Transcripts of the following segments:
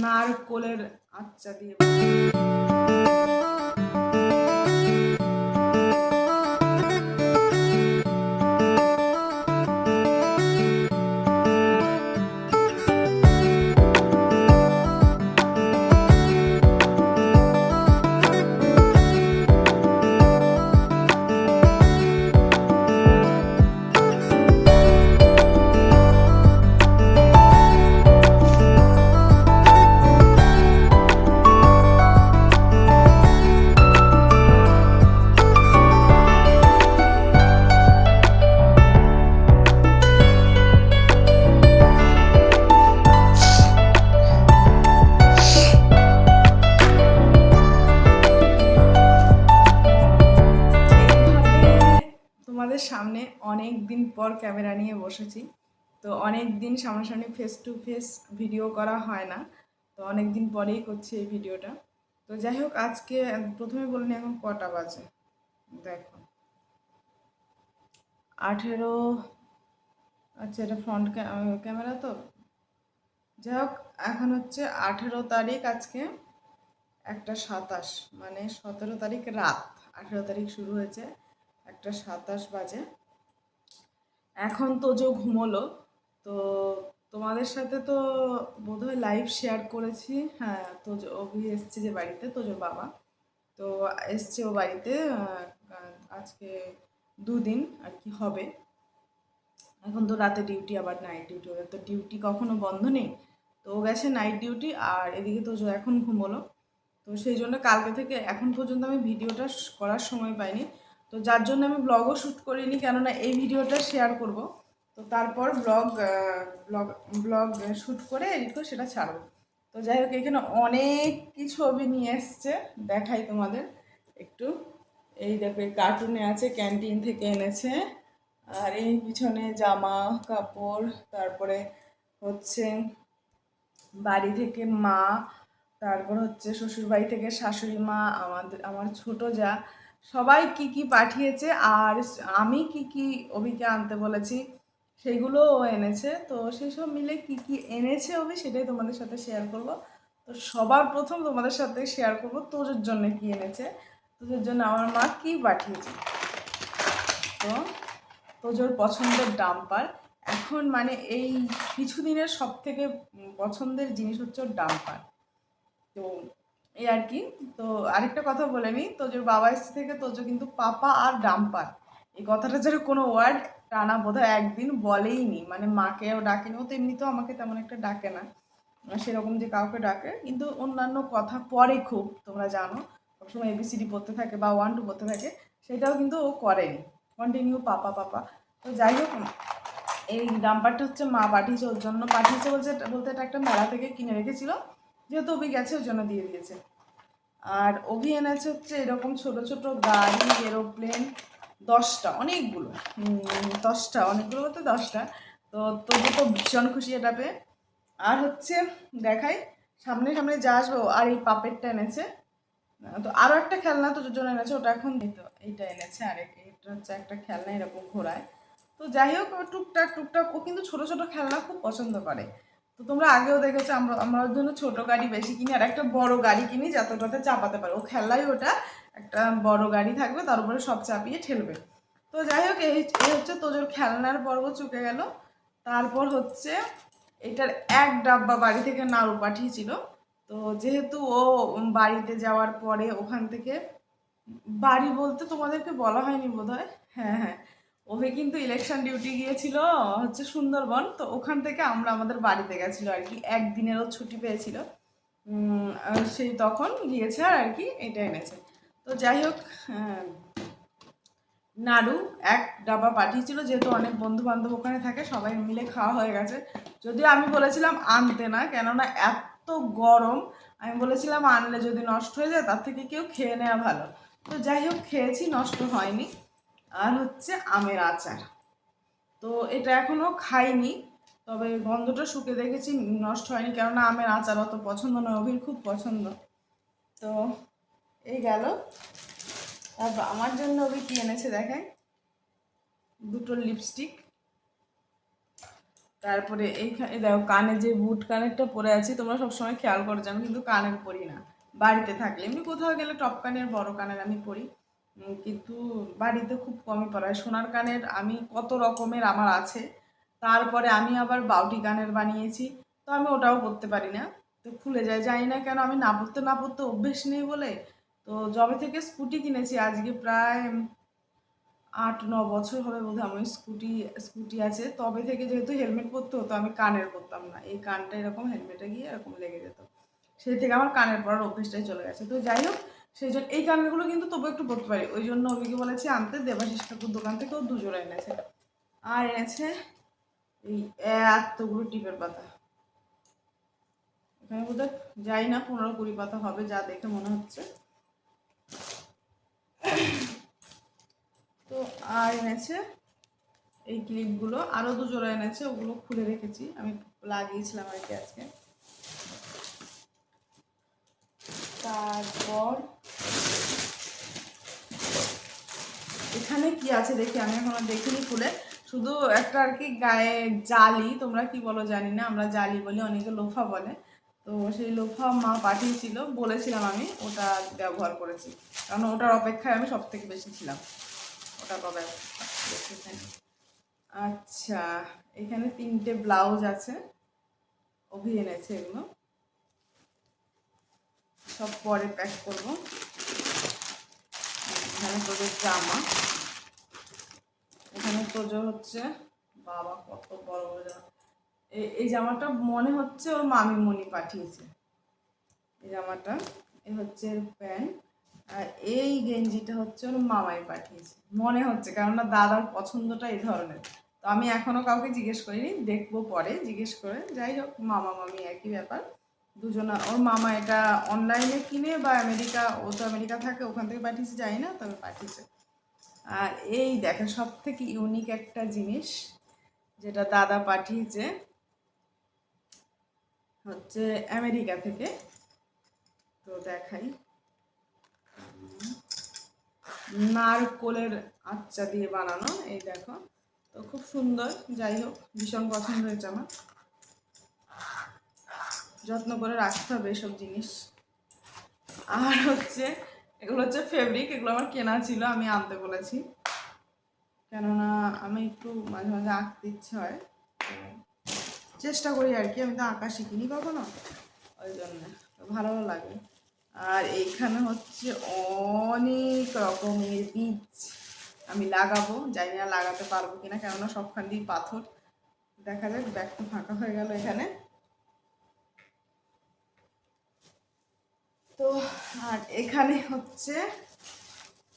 নারকোলের আচ্চা দিয়ে ক্যামেরা নিয়ে বসেছি। তো অনেক দিন সামনাসামনি ফেস টু ফেস ভিডিও করা হয় না। তো অনেক দিন পরেই করছি এই ভিডিওটা তো যাই হোক, আজকে প্রথমে বলিনি এখন কটা বাজে? দেখো। আঠেরো আচ্ছা এটা ফ্রন্ট ক্যামেরা তো? যাই হোক, এখন হচ্ছে আঠেরো তারিখ আজকে, একটা সাতাশ মানে সতেরো তারিখ রাত। আঠেরো তারিখ শুরু হয়েছে, একটা সাতাশ বাজে। এখন তোজো ঘুমোলো, তো তোমাদের সাথে তো বোধহয় লাইভ শেয়ার করেছি। হ্যাঁ তোজো অভি এসছে যে বাড়িতে তোজোর বাবা। তো এসছে ও বাড়িতে আজকে দুদিন আর কি হবে। এখন তো রাতে ডিউটি আবার নাইট ডিউটি ওদের তো ডিউটি কখনো বন্ধ নেই। তো ও গেছে নাইট ডিউটি আর এদিকে তো এখন ঘুমোলো। তো সেই জন্য কালকে থেকে এখন পর্যন্ত আমি ভিডিওটা করার সময় পাইনি। তো যার জন্য আমি ব্লগও শ্যুট করিনি, কেননা এই ভিডিওটা শেয়ার করব। তো তারপর ব্লগ ব্লগ ব্লগ শ্যুট করে এডিট সেটা ছাড়বো। তো যাই হোক, এখানে অনেক কিছু ছবি নিয়ে এসছে, দেখাই তোমাদের। একটু, এই দেখো কার্টুনে আছে ক্যান্টিন থেকে এনেছে। আর এই পিছনে জামা, কাপড়, তারপরে হচ্ছে বাড়ি থেকে মা, তারপর হচ্ছে শ্বশুরবাড়ি থেকে শাশুড়ি মা, আমাদের, আমার ছোট যা। সবাই কি কি পাঠিয়েছে আর আমি কি কি অভিকে আনতে বলেছি, সেইগুলো ও এনেছে। তো সেই সব মিলে কি কি এনেছে অভি সেটাই তোমাদের সাথে শেয়ার করব। তো সবার প্রথম তোমাদের সাথে শেয়ার করব তোজোর জন্য কি এনেছে। তোজোর জন্য আমার মা কি পাঠিয়েছে। তো তোজোর পছন্দের ডাম্পার। এখন মানে এই কিছুদিনের সব থেকে পছন্দের জিনিস হচ্ছে ডাম্পার। তো এই আর কি। তো আরেকটা কথা বলে নিই, তোজোর বাবা এসে থেকে তোজো কিন্তু পাপা আর ডাম্পার। এই কথাটা যেন কোনো ওয়ার্ড টানা বোধহয় একদিন বলেই নি। মানে মাকেও ডাকেনি, ও তো আমাকে তেমন একটা ডাকে না। সেরকম যে কাউকে ডাকে, কিন্তু অন্যান্য কথা পরে খুব, তোমরা জানো। সবসময় এবিসিডি পড়তে থাকে বা ওয়ান টু পড়তে থাকে, সেটাও কিন্তু ও করেনি। Continue papa papa. তো যাই হোক, এই ডাম্পারটা হচ্ছে মা পাঠিয়েছে, ওর জন্য পাঠিয়েছে বলছে, বলতে এটা একটা মেলা থেকে কিনে রেখেছিল। যেহেতু অভি গেছে, ওই জন্য দিয়ে দিয়েছে। আর অভি এনেছে হচ্ছে এরকম ছোট ছোট গাড়ি এরোপ্লেন দশটা, অনেকগুলো। দশটা, অনেকগুলো বলতে দশটা। তো তবু তো ভীষণ খুশি এটা পেয়ে। আর হচ্ছে, দেখাই, সামনে সামনে যা আসবে আর এই পাপেরটা এনেছে। তো আরও একটা খেলনা তো জন্য এনেছে, ওটা এখন দিত এইটা এনেছে আর এটা হচ্ছে একটা খেলনা এরকম ঘোরায় তো যাই হোক টুকটাক টুকটাক, ও কিন্তু ছোট ছোট খেলনা খুব পছন্দ করে। তো তোমরা আগেও দেখেছ, আমরা আমরা জন্য ছোট গাড়ি বেশি কিনি, আর একটা বড় গাড়ি কিনি যাতে চাপাতে পারে। ও খেললাই ওটা একটা বড় গাড়ি থাকবে, তার উপরে সব চাপিয়ে ঠেলবে। তো যাই হোক এই হচ্ছে তোজোর খেলনার পর্ব চুকে গেল। তারপর হচ্ছে এটার এক ডাব্বা বাড়ি থেকে নাড়ু পাঠিয়েছিল। তো যেহেতু ও বাড়িতে যাওয়ার পরে ওখান থেকে বাড়ি বলতে তোমাদেরকে বলা হয়নি বোধহয়? হ্যাঁ হ্যাঁ। ওভে কিন্তু ইলেকশন ডিউটি গিয়েছিল, হচ্ছে সুন্দরবন, তো ওখান থেকে আমরা আমাদের বাড়িতে গেছিল আর কি। একদিনেরও ছুটি পেয়েছিল। সেই তখন গিয়েছে আর কি, এটা এনেছে। তো যাই হোক নাড়ু এক ডাবা পাঠিয়েছিল, যেহেতু অনেক বন্ধু বান্ধব ওখানে থাকে, সবাই মিলে খাওয়া হয়ে গেছে। যদিও আমি বলেছিলাম আনতে না, কেননা এত গরম, আমি বলেছিলাম আনলে যদি নষ্ট হয়ে যায়, তার থেকে কেউ খেয়ে নেওয়া ভালো। তো যাই হোক, খেয়েছি, নষ্ট হয়নি। আর হচ্ছে আমের আচার। তো এটা এখনও খাইনি, তবে গন্ধটা শুকে দেখেছি, নষ্ট হয়নি, কেননা আমের আচার অত পছন্দ নয়, অভির খুব পছন্দ। তো এই গেল। তারপর আমার জন্য অভি কি এনেছে দেখায় দুটো লিপস্টিক। তারপরে এইখানে দেখো, কানে যে বুট কানেরটা পরে আছি, তোমরা সবসময় খেয়াল করো যে আমি কিন্তু কানের পরি না। বাড়িতে থাকলে, এমনি কোথাও গেলে টপ কানের বড় কানের আমি পরি। কিন্তু বাড়িতে খুব কমই পড়ায়। সোনার কানের আমি কত রকমের আমার আছে, তারপরে আমি আবার বাউটি কানের বানিয়েছি, তো আমি ওটাও পরতে পারি না। তো খুলে যায়, জানি না কেন আমি না পড়তে না পড়তে অভ্যেস নেই বলে। তো যবে থেকে স্কুটি কিনেছি, আজকে প্রায় আট, ন বছর হবে বোধ আমার স্কুটি স্কুটি আছে। তবে থেকে যেহেতু হেলমেট পরতে হতো, আমি কানের পরতাম না। এই কানটা এরকম হেলমেটে গিয়ে এরকম লেগে যেত। সেই থেকে আমার কানের পরার অভ্যেসটাই চলে গেছে। তো যাই হোক সেই জন্য এই কানেরগুলো কিন্তু তবু একটু পরতে পারি। ওই জন্য অভিকে বলেছি আনতে দেবাশিস ঠাকুর দোকান থেকেও দুজোড়া এনেছে। আর এনেছে এই এতগুলো টিপের পাতা। এখানে বোধহয় যাই না পনেরো কুড়ি পাতা হবে, যা দেখে মনে হচ্ছে। তো আর এনেছে এই ক্লিপগুলো, আরও দুজোড়া এনেছে, ওগুলো খুলে রেখেছি। আমি লাগিয়েছিলাম আর কি আজকে। তারপর এখানে কি আছে দেখি, আমি এখনও দেখিনি খুলে। শুধু একটা আর কি গায়ে জালি, তোমরা কি বলো জানি না, আমরা জালি বলি, অনেকে লোফা বলে। তো সেই লোফা মা পাঠিয়েছিল, বলেছিলাম আমি ওটা ব্যবহার করেছি। কারণ ওটার অপেক্ষায় আমি সব থেকে বেশি ছিলাম। ওটা কবে? আচ্ছা এখানে তিনটে ব্লাউজ আছে, অভি এনেছে এগুলো। সব পরে প্যাক করব। এখানে তোদের জামা। এখানে তোজো হচ্ছে, বাবা কত বড় বড় জামা। এই জামাটা মনে হচ্ছে ওর মামিমণি পাঠিয়েছে। এই জামাটা, এ হচ্ছে প্যান্ট, আর এই গেঞ্জিটা হচ্ছে ওর মামাই পাঠিয়েছে। মনে হচ্ছে, কেননা দাদার পছন্দটা এই ধরনের। তো আমি এখনও কাউকে জিজ্ঞেস করিনি, দেখব পরে, জিজ্ঞেস করে। যাই হোক মামা মামি একই ব্যাপার। দুজনা, ওর মামা এটা অনলাইনে কিনে বা আমেরিকা, ও তো আমেরিকা থাকে, ওখান থেকে পাঠিয়েছে যাই না, তবে পাঠিয়েছে। আর এই দেখেন সব থেকে ইউনিক একটা জিনিস যেটা দাদা পাঠিয়েছে হচ্ছে আমেরিকা থেকে। তো দেখাই। নারকোলের আচ্চা দিয়ে বানানো, এই দেখো। তো খুব সুন্দর, যাই হোক, ভীষণ পছন্দ হয়েছে আমার। যত্ন করে রাখতে হবে এসব জিনিস। আর হচ্ছে, এগুলো হচ্ছে ফেব্রিক এগুলো আমার কেনা ছিল, আমি আনতে বলেছি। কেননা আমি একটু মাঝে মাঝে আঁকতে ইচ্ছে হয়। চেষ্টা করি আর কি, আমি তো আঁকা শিখিনি কখনো। ওই জন্য ভালো লাগে। আর এইখানে হচ্ছে অনেক রকমের বীজ আমি লাগাবো। জানি না লাগাতে পারব কিনা, কেননা সবখান দিয়ে পাথর। দেখা যাক, ব্যাগটা ফাঁকা হয়ে গেল এখানে। তো, আর এখানে হচ্ছে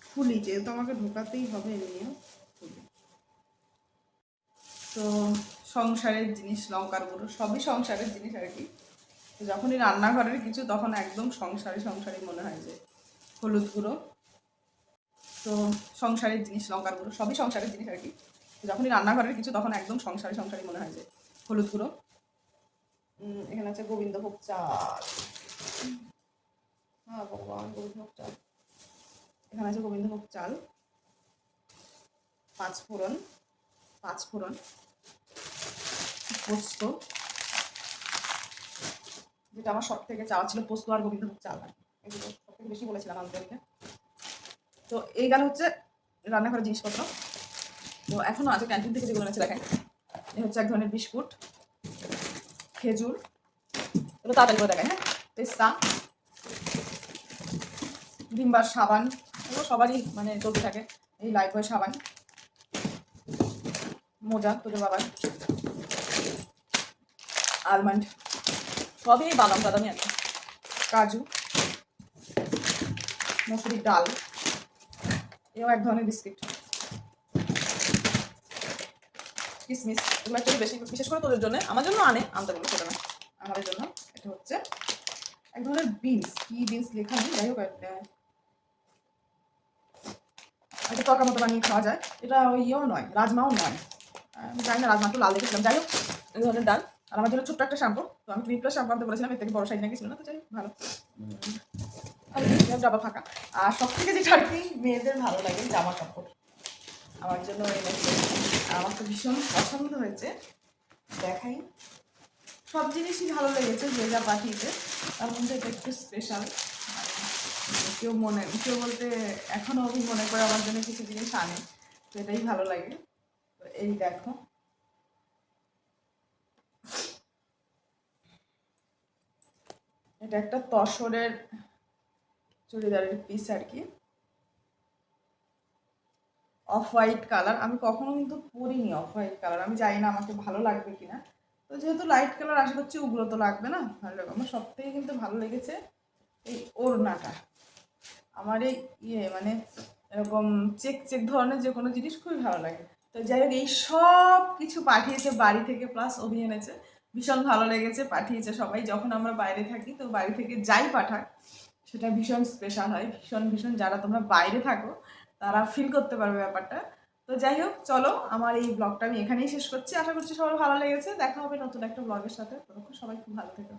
ফুলি, যেহেতু আমাকে ঢোকাতেই হবে এমনিও ফুলি। তো, সংসারের জিনিস লঙ্কার গুঁড়ো সবই সংসারের জিনিস আর কি। যখনই রান্নাঘরের কিছু, তখন একদম সংসারে, সংসারই মনে হয় যে হলুদ গুঁড়ো। তো, সংসারের জিনিস লঙ্কার গুঁড়ো সবই সংসারের জিনিস আর কি। যখনই রান্নাঘরের কিছু, তখন একদম সংসারে, সংসারই মনে হয় যে হলুদ গুঁড়ো। এখানে আছে গোবিন্দভোগ চাল। হ্যাঁ ভগবান গোবিন্দভোগ চাল। এখানে আছে গোবিন্দভোগ চাল, পাঁচ ফোড়ন পাঁচ ফোড়ন, পোস্ত। যেটা আমার সব থেকে চাওয়া ছিল পোস্ত আর গোবিন্দভোগ চাল। এগুলো সব থেকে বেশি বলেছিলাম আমাকে। তো এই গেল হচ্ছে রান্নাঘরের জিনিসপত্র। তো এখনও আছে ক্যান্টিন থেকে যেগুলো এনেছে, দেখেন। এই হচ্ছে এক ধরনের বিস্কুট, খেজুর। এগুলো তাড়াতাড়ি করে দেখায় হ্যাঁ? পেস্তা। ভিমবার সাবান, এগুলো সবারই মানে চলতে থাকে। এই লাইফ বয় সাবান। মোজা, তোদের বাবার। আলমন্ড সবই বাদাম টাদামই আছে। কাজু। মসুরির ডাল। এও এক ধরনের বিস্কিট। কিসমিস। এগুলো একটু বেশি, বিশেষ করে তোদের জন্য। আমার জন্য আনে, আনতে বলে, সেটা না। আমাদের জন্য। এটা হচ্ছে এক ধরনের বিনস। কি বিনস লেখা নেই? যাই হোক একটা তরকার মতো বানিয়ে খাওয়া যায়। এটা ওই ইয়েও নয়, রাজমাও নয়। আমি জানি না রাজমা একটু লাল দেখেছিলাম যাই হোক, এই ধরনের ডাল। আর আমার জন্য ছোট্ট একটা শ্যাম্পু। তো আমি ক্লিপ প্লাস শ্যাম্পু আনতে বলেছিলাম, এর থেকে বড় সাইজ নাকি ছিল না, তো যাই ভালো। ডাবা ফাঁকা। আর সব থেকে যেটা আর মেয়েদের ভালো লাগে জামা কাপড়। আমার জন্য এনেছে আমার তো ভীষণ পছন্দ হয়েছে। দেখাই। সব জিনিসই ভালো লেগেছে, যে যা পাঠিয়েছে, তার মধ্যে এটা একটু স্পেশাল কেউ মনে, কেউ বলতে এখনও অবধি মনে করে আমার জন্য কিছু জিনিস আনে, তো এটাই ভালো লাগে। তো এই দেখো। এটা একটা তসরের চুড়িদারের পিস আর কি। অফ হোয়াইট কালার আমি কখনো কিন্তু পরিনি অফ হোয়াইট কালার আমি জানি না আমাকে ভালো লাগবে কিনা। তো যেহেতু লাইট কালার আশা করছি উগ্র তো লাগবে না। ভালো লাগবে। আমার সব থেকে কিন্তু ভালো লেগেছে এই ওড়নাটা। আমার এই ইয়ে মানে এরকম চেক চেক ধরনের যে কোনো জিনিস খুবই ভালো লাগে। তো যাই হোক, এই সব কিছু পাঠিয়েছে বাড়ি থেকে প্লাস অভি এনেছে। ভীষণ ভালো লেগেছে, পাঠিয়েছে সবাই। যখন আমরা বাইরে থাকি, তো বাড়ি থেকে যাই পাঠাক সেটা ভীষণ স্পেশাল হয়। ভীষণ ভীষণ যারা তোমরা বাইরে থাকো, তারা ফিল করতে পারবে ব্যাপারটা। তো যাই হোক, চলো, আমার এই ব্লগটা আমি এখানেই শেষ করছি। আশা করছি সবার ভালো লেগেছে। দেখা হবে নতুন একটা ব্লগের সাথে। ততক্ষণ সবাই খুব ভালো থেকো।